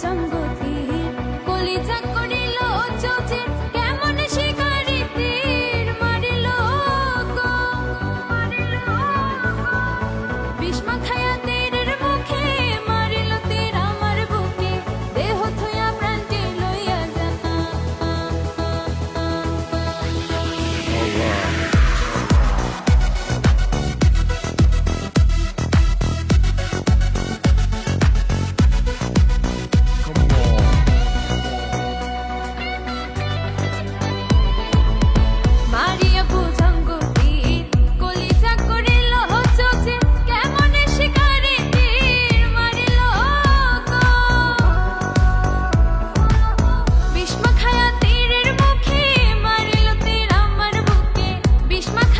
전국 Geschmack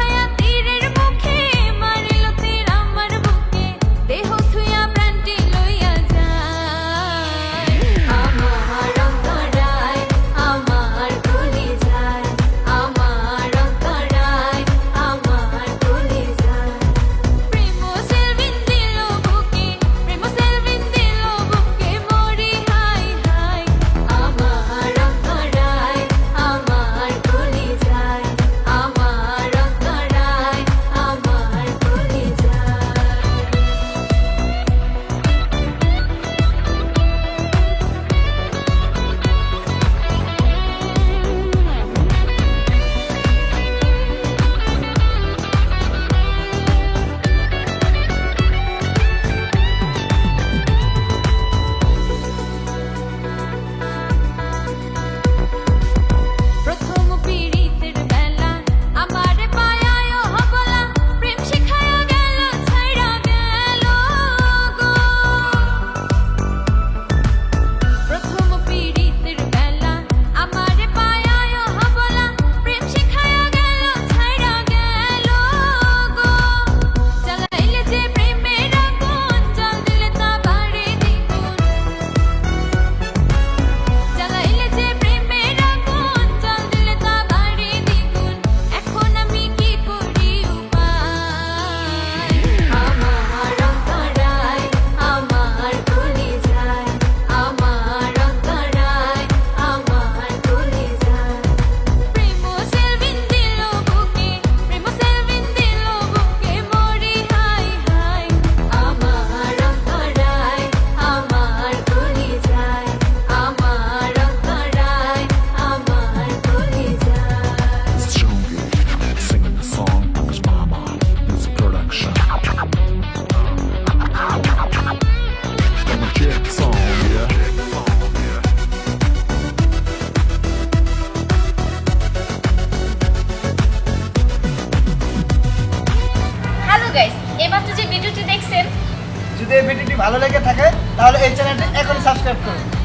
যদি এই ভিডিওটি ভালো লেগে থাকে তাহলে এই চ্যানেলটি এখনই সাবস্ক্রাইব করুন।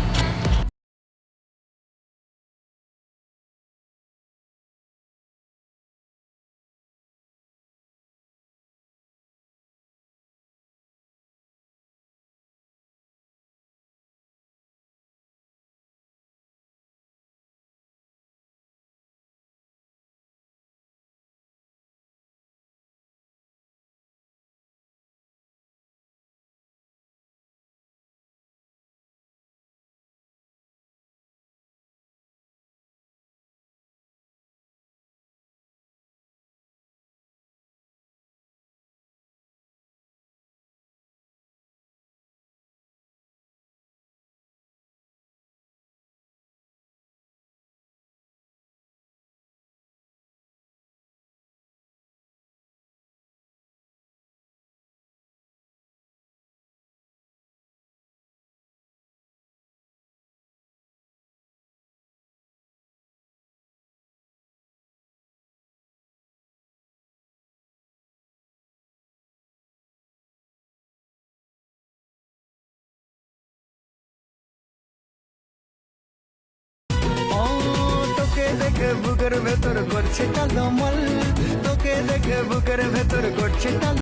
দেখে বুকের ভেতর করছে কালো মল তোকে দেখে বুকের ভেতর করছে কালো